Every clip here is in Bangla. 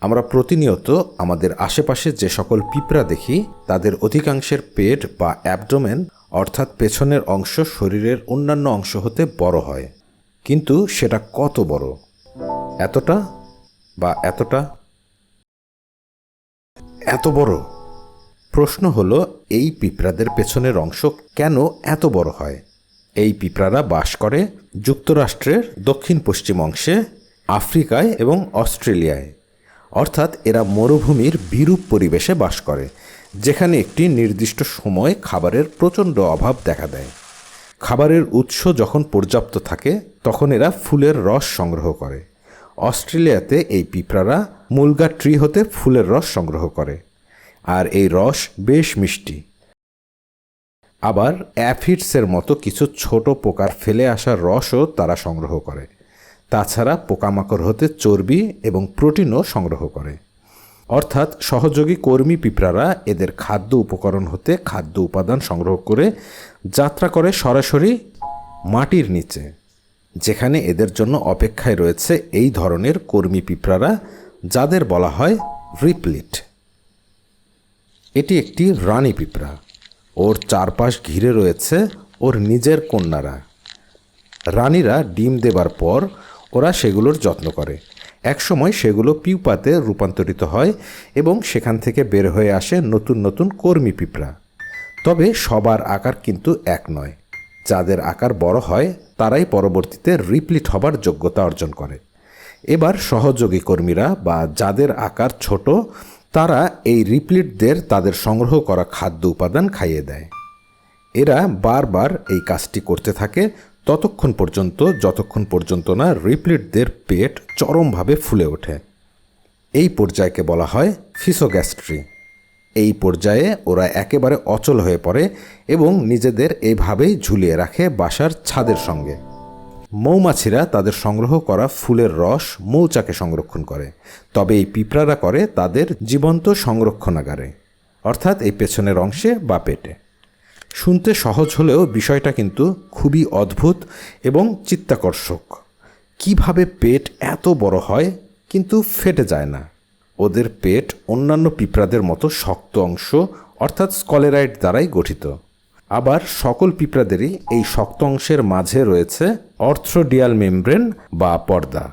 আমরা প্রতিনিয়ত আমাদের আশেপাশে যে সকল পিঁপড়া দেখি, তাদের অধিকাংশের পেট বা অ্যাবডোমেন, অর্থাৎ পেছনের অংশ শরীরের অন্যান্য অংশ হতে বড় হয়। কিন্তু সেটা কত বড়? এতটা বা এতটা? এত বড়? প্রশ্ন হলো, এই পিঁপড়াদের পেছনের অংশ কেন এত বড় হয়? এই পিঁপড়ারা বাস করে যুক্তরাষ্ট্রের দক্ষিণ পশ্চিম অংশে, আফ্রিকায় এবং অস্ট্রেলিয়ায়। অর্থাৎ এরা মরুভূমির বিরূপ পরিবেশে বাস করে, যেখানে একটি নির্দিষ্ট সময় খাবারের প্রচণ্ড অভাব দেখা দেয়। খাবারের উৎস যখন পর্যাপ্ত থাকে, তখন এরা ফুলের রস সংগ্রহ করে। অস্ট্রেলিয়াতে এই পিঁপড়ারা মুলগা ট্রি হতে ফুলের রস সংগ্রহ করে, আর এই রস বেশ মিষ্টি। আবার অ্যাফিডসের মতো কিছু ছোট পোকার ফেলে আসা রসও তারা সংগ্রহ করে। তাছাড়া পোকামাকড় হতে চর্বি এবং প্রোটিনও সংগ্রহ করে। অর্থাৎ সহযোগী কর্মী পিঁপড়ারা এদের খাদ্য উপকরণ হতে খাদ্য উপাদান সংগ্রহ করে যাত্রা করে সরাসরি মাটির নিচে, যেখানে এদের জন্য অপেক্ষায় রয়েছে এই ধরনের কর্মী পিঁপড়ারা যাদের বলা হয় রিপ্লিট। এটি একটি রানী পিঁপড়া। ওর চারপাশ ঘিরে রয়েছে ওর নিজের কন্যারা। রানীরা ডিম দেবার পর ওরা সেগুলোর যত্ন করে। একসময় সেগুলো পিউপাতে রূপান্তরিত হয় এবং সেখান থেকে বের হয়ে আসে নতুন নতুন কর্মী পিঁপড়া। তবে সবার আকার কিন্তু এক নয়। যাদের আকার বড় হয়, তারাই পরবর্তীতে রিপ্লিট হবার যোগ্যতা অর্জন করে। এবার সহযোগী কর্মীরা বা যাদের আকার ছোট, তারা এই রিপ্লিটদের তাদের সংগ্রহ করা খাদ্য উপাদান খাইয়ে দেয়। এরা বারবার এই কাজটি করতে থাকে ততক্ষণ পর্যন্ত, যতক্ষণ পর্যন্ত না রিপ্লিটদের পেট চরমভাবে ফুলে ওঠে। এই পর্যায়কে বলা হয় ফিসোগ্যাস্ট্রি। এই পর্যায়ে ওরা একেবারে অচল হয়ে পড়ে এবং নিজেদের এইভাবেই ঝুলিয়ে রাখে বাসার ছাদের সঙ্গে। মৌমাছিরা তাদের সংগ্রহ করা ফুলের রস মৌচাকে সংরক্ষণ করে। তবে এই পিঁপড়ারা করে তাদের জীবন্ত সংরক্ষণাগারে, অর্থাৎ এই পেছনের অংশে বা পেটে। শুনতে সহজ হলেও বিষয়টা কিন্তু খুবই অদ্ভুত এবং চিত্তাকর্ষক। কীভাবে পেট এত বড় হয় কিন্তু ফেটে যায় না? ওদের পেট অন্যান্য পিঁপড়াদের মতো শক্ত অংশ, অর্থাৎ স্কলেরাইট দ্বারাই গঠিত। আবার সকল পিঁপড়াদেরই এই শক্ত অংশের মাঝে রয়েছে অর্থ্রোডিয়াল মেমব্রেন বা পর্দা।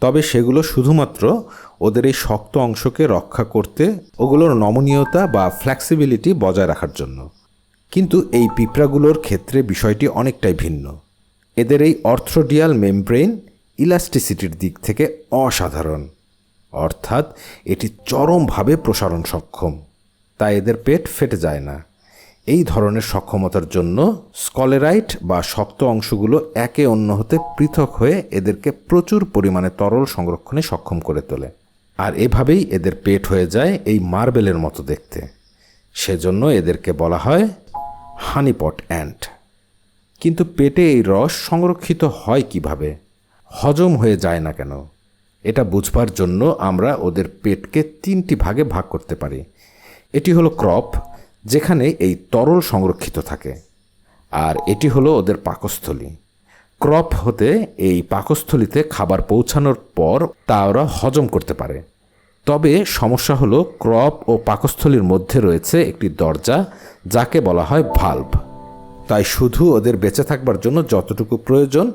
তবে সেগুলো শুধুমাত্র ওদের এই শক্ত অংশকে রক্ষা করতে, ওগুলোর নমনীয়তা বা ফ্লেক্সিবিলিটি বজায় রাখার জন্য। কিন্তু এই পিঁপড়াগুলোর ক্ষেত্রে বিষয়টি অনেকটাই ভিন্ন। এদের এই অর্থ্রোডিয়াল মেমব্রেন ইলাস্টিসিটির দিক থেকে অসাধারণ। অর্থাৎ এটি চরমভাবে প্রসারণ সক্ষম, তাই এদের পেট ফেটে যায় না। এই ধরনের সক্ষমতার জন্য স্কলেরাইট বা শক্ত অংশগুলো একে অন্য হতে পৃথক হয়ে এদেরকে প্রচুর পরিমাণে তরল সংরক্ষণে সক্ষম করে তোলে। আর এভাবেই এদের পেট হয়ে যায় এই মার্বেলের মতো দেখতে। সেজন্য এদেরকে বলা হয় হানিপট অ্যান্ট কিন্তু পেটে এই রস সংরক্ষিত হয় কীভাবে? হজম হয়ে যায় না কেন? এটা বুঝবার জন্য আমরা ওদের পেটকে তিনটি ভাগে ভাগ করতে পারি। এটি হলো ক্রপ, যেখানে এই তরল সংরক্ষিত থাকে, আর এটি হলো ওদের পাকস্থলী। ক্রপ হতে এই পাকস্থলীতে খাবার পৌঁছানোর পর তা ওরা হজম করতে পারে। তবে সমস্যা হলো ক্রপ ও পাকস্থলীর মধ্যে রয়েছে একটি দরজা, যাকে বলা হয় ভাল্ব। তাই শুধু ওদের বেঁচে থাকবার জন্য যতটুকু প্রয়োজন,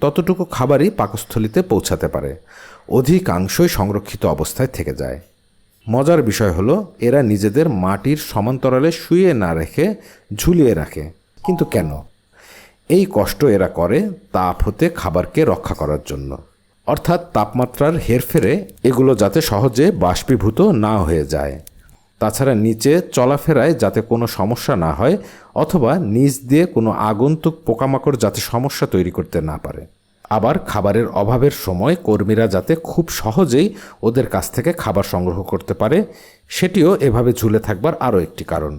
ততটুকু খাবারই পাকস্থলীতে পৌঁছাতে পারে। অধিকাংশই সংরক্ষিত অবস্থায় থেকে যায়। মজার বিষয় হলো, এরা নিজেদের মাটির সমান্তরালে শুয়ে না রেখে ঝুলিয়ে রাখে। কিন্তু কেন? এই কষ্ট এরা করে তাপ হতে খাবারকে রক্ষা করার জন্য। অর্থাৎ তাপমাত্রার হেরফেরে এগুলো যাতে সহজে বাষ্পীভূত না হয়ে যায়। তাছাড়া নিচে চলাফেরায় যাতে কোনো সমস্যা না হয় অথবা নিচ দিয়ে কোনো আগন্তুক পোকামাকড় যাতে সমস্যা তৈরি করতে না পারে। আবার খাবারের অভাবের সময় কর্মীরা যাতে খুব সহজেই ওদের কাছ থেকে খাবার সংগ্রহ করতে পারে, সেটিও এভাবে ঝুলে থাকবার আরও একটি কারণ।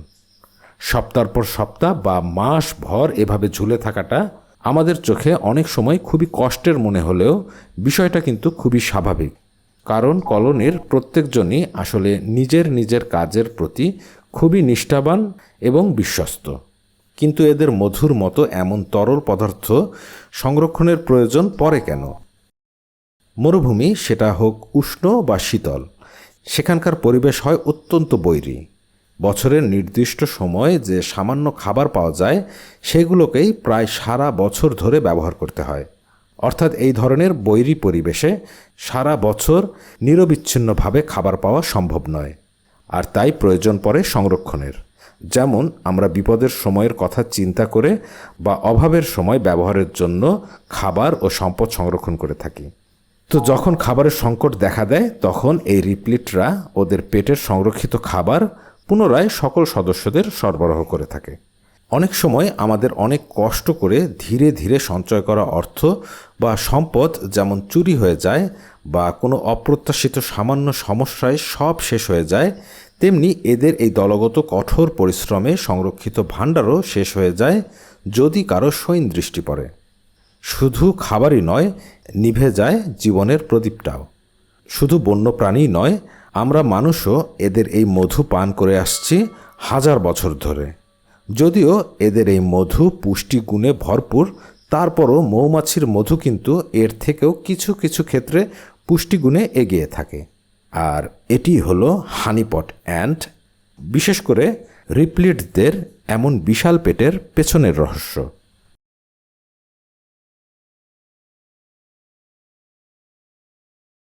সপ্তাহ পর সপ্তাহ বা মাস ভর এভাবে ঝুলে থাকাটা আমাদের চোখে অনেক সময় খুবই কষ্টের মনে হলেও বিষয়টা কিন্তু খুবই স্বাভাবিক। কারণ কলোনির প্রত্যেকজনই আসলে নিজের নিজের কাজের প্রতি খুবই নিষ্ঠাবান এবং বিশ্বস্ত। কিন্তু এদের মধুর মতো এমন তরল পদার্থ সংরক্ষণের প্রয়োজন পড়ে কেন? মরুভূমি সেটা হোক উষ্ণ বা শীতল। সেখানকার পরিবেশ হয় অত্যন্ত বৈরী। বছরের নির্দিষ্ট সময়ে যে সামান্য খাবার পাওয়া যায়, সেগুলোকেই প্রায় সারা বছর ধরে ব্যবহার করতে হয়। অর্থাৎ এই ধরনের বৈরী পরিবেশে সারা বছর নিরবিচ্ছিন্নভাবে খাবার পাওয়া সম্ভব নয়। আর তাই প্রয়োজন পড়ে সংরক্ষণের। যেমন আমরা বিপদের সময়ের কথা চিন্তা করে বা অভাবের সময় ব্যবহারের জন্য খাবার ও সম্পদ সংরক্ষণ করে থাকি। তো যখন খাবারের সংকট দেখা দেয়, তখন এই রিপ্লিটরা ওদের পেটের সংরক্ষিত খাবার পুনরায় সকল সদস্যদের সরবরাহ করে থাকে। অনেক সময় আমাদের অনেক কষ্ট করে ধীরে ধীরে সঞ্চয় করা অর্থ বা সম্পদ যেমন চুরি হয়ে যায় বা কোনো অপ্রত্যাশিত সামান্য সমস্যায় সব শেষ হয়ে যায়, তেমনি এদের এই দলগত কঠোর পরিশ্রমে সংরক্ষিত ভাণ্ডারও শেষ হয়ে যায় যদি কারও সৈন দৃষ্টি পড়ে। শুধু খাবারই নয়, নিভে যায় জীবনের প্রদীপটাও। শুধু বন্যপ্রাণী নয় আমরা মানুষও এদের এই মধু পান করে আসছি হাজার বছর ধরে। যদিও এদের এই মধু পুষ্টিগুণে ভরপুর, তারপরও মৌমাছির মধু কিন্তু এর থেকেও কিছু কিছু ক্ষেত্রে পুষ্টিগুণে এগিয়ে থাকে। আর এটি হলো হানিপট অ্যান্ড, বিশেষ করে রিপ্লিটদের এমন বিশাল পেটের পেছনের রহস্য।